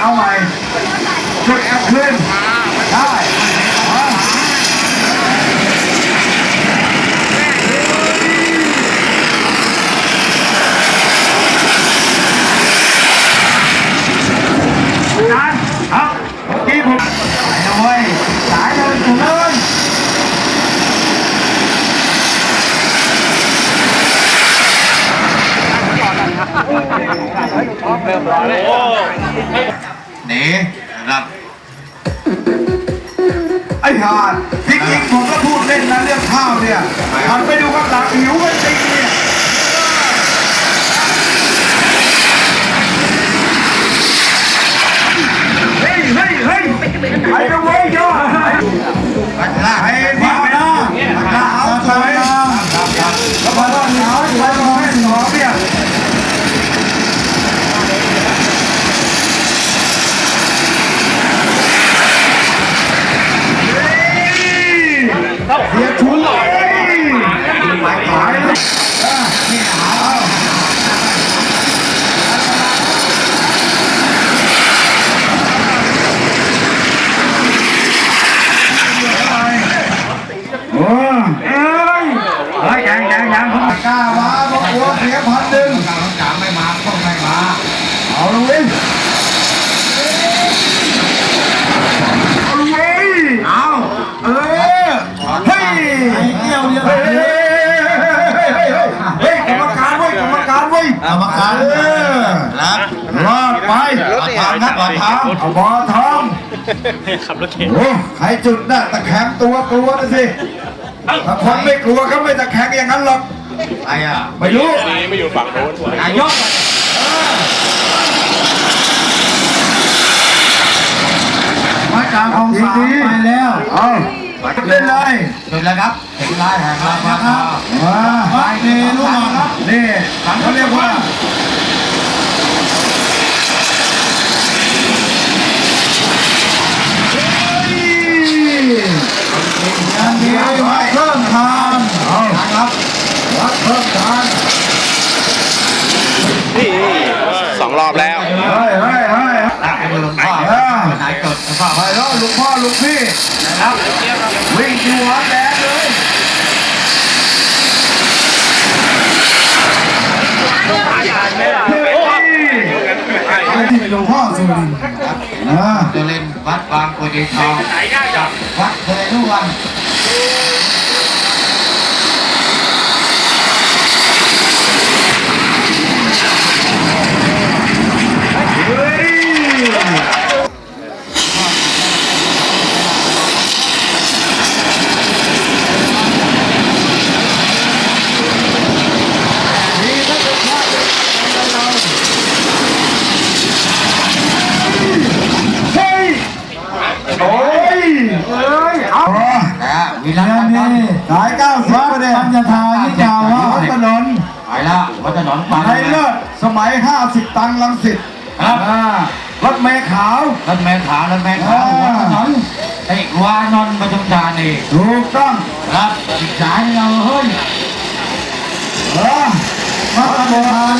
เอาใหม่ช่วยแอปขึ้นได้จานครับเอากี่ผมไปนะเว้ยสายเลยถูกเลย ห นีนะครับไอ้ห่านจริงๆผมก็พูดเล่นนะเรื่องข้าวเนี่ยหันไปดูข้างหลังหิวกันจริงเนี่ยเฮ้ยเฮ้ยเฮ้ยไอ้เว้ยย่อ ปัดล่า ไอ้พี่นะขาวสวยแล้วพอตอนขาวสวยพอให้สองเนี่ยเสียชุนเลยหายหายเลยนี่หาโอ้เอ้ยเฮ้ยยังยังยังผม กล้ามาบอกกลัวเสียพันหนึ่งกลางจ๋าไม่มาต้องไม่มา เอาเลยเว้ยเอาเลยเว้ยเอาเออเฮ้ยเกี่ยวเดียวเฮ้ยเฮ้ยเฮ้ยเฮ้ยกรรมการเว้ยกรรมการเว้ยกรรมการเออครับรอดไปขอทางครับขอทางเอาบอทองโอ้ใครจุดน่ะตะแคงตัวกลัวนะสิถ้าคนไม่กลัวเขาไม่ตะแคงอย่างนั้นหรอก ไอ้อะไม่รู้ไม่อยู่ฝั่งโน้นนายกมาจากของสามไปแล้วเอาเล่นเลยจุดแล้วครับถึงไล่แห่งราคามาไปนี่ลูกบอลครับนี่เขาเรียกว่างานนี้วัดเพิ่มทานเอา ครับ วัดเพิ่มทาน นี่สองรอบแล้ว เฮ้ยเฮ้ยเฮ้ย รักเป็นหลวงพ่อเป็น นายกดหลวงพ่อไปแล้วลุงพ่อลุงพี่นะครับวิ่งอยู่หัวแดงเลยหลวงพ่อสุรินทร์อ่าจุลินวัดบางกุฎีทองวัดเคยทุกวัน เฮ้ยเฮ้ยโอ้ยเอ้ยเอา นะ วิรัตงานนี้สายเก้าสิบประเด็นปัญญาทายิจาวะถนนไปละวัดถนนไปไทยเลิศสมัยห้าสิบตังค์ลังสิตครับอ่ารถเมล์ขาว รถแม่ขาวรถแม่ขาวหัวถนนไอ้วานนท์ปทุมธานีถูกต้องครับอีกสายเราเฮ้ย เออมาตรฐาน